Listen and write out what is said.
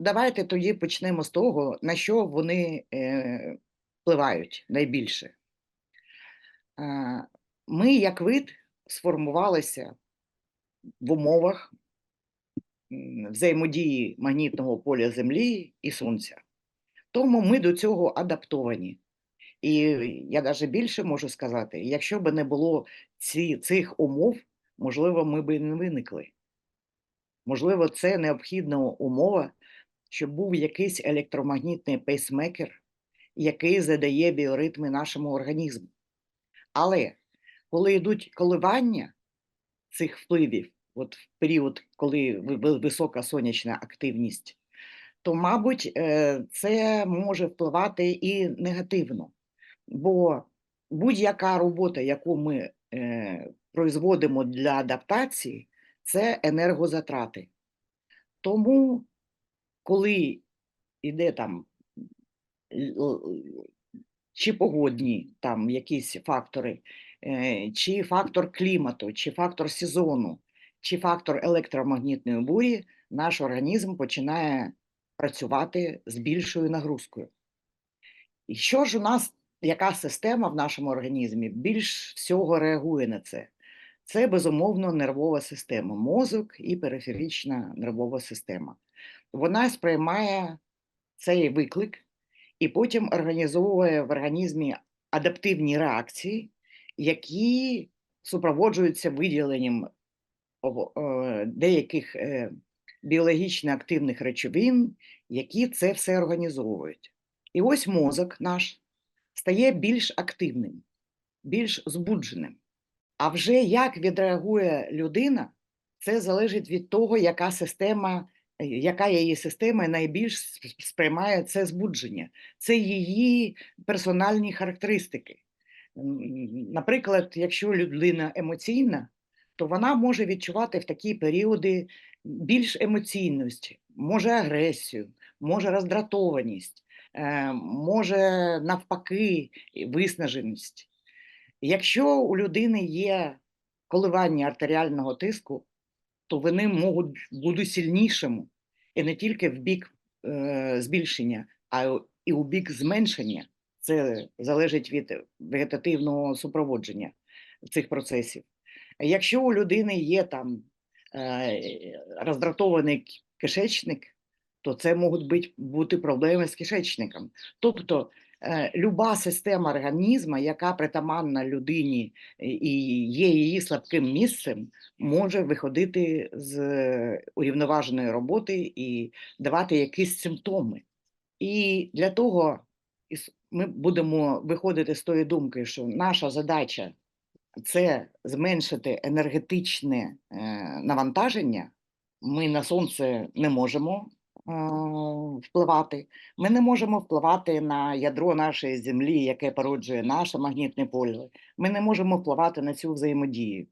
Давайте тоді почнемо з того, на що вони е, впливають найбільше. Е, Ми, як вид, сформувалися в умовах взаємодії магнітного поля Землі і Сонця. Тому ми до цього адаптовані. І я навіть більше можу сказати, якщо б не було ці, цих умов, можливо, ми б не виникли. Можливо, це необхідна умова, щоб був якийсь електромагнітний пейсмекер, який задає біоритми нашому організму. Але коли йдуть коливання цих впливів, от в період, коли ви- ви- висока сонячна активність, то, мабуть, е, це може впливати і негативно. Бо будь-яка робота, яку ми е, производимо для адаптації, це енергозатрати. Тому, коли йде там л- чи погодні там якісь фактори, е, чи фактор клімату, чи фактор сезону, чи фактор електромагнітної бурі, наш організм починає працювати з більшою нагрузкою. І що ж у нас, яка система в нашому організмі більш всього реагує на це? Це безумовно нервова система, мозок і периферична нервова система. Вона сприймає цей виклик і потім організовує в організмі адаптивні реакції, які супроводжуються виділенням деяких е, біологічно активних речовин, які це все організовують. І ось мозок наш стає більш активним, більш збудженим. А вже як відреагує людина, це залежить від того, яка система, яка її система найбільш сприймає це збудження. Це її персональні характеристики. Наприклад, якщо людина емоційна, то вона може відчувати в такі періоди більш емоційність, може агресію, може роздратованість, е, може навпаки виснаженість. Якщо у людини є коливання артеріального тиску, то вони можуть бути сильнішими і не тільки в бік е, збільшення, а і у бік зменшення. Це залежить від вегетативного супроводження цих процесів. Якщо у людини є там е, роздратований кишечник, то це можуть бути, проблеми з кишечником. Тобто люба система організму, яка притаманна людині е, і є її слабким місцем, може виходити з е, урівноваженої роботи і давати якісь симптоми. І для того ми будемо виходити з тої думки, що наша задача це зменшити енергетичне е, навантаження. Ми на сонце не можемо е, впливати. Ми не можемо впливати на ядро нашої землі, яке породжує наше магнітне поле. Ми не можемо впливати на цю взаємодію.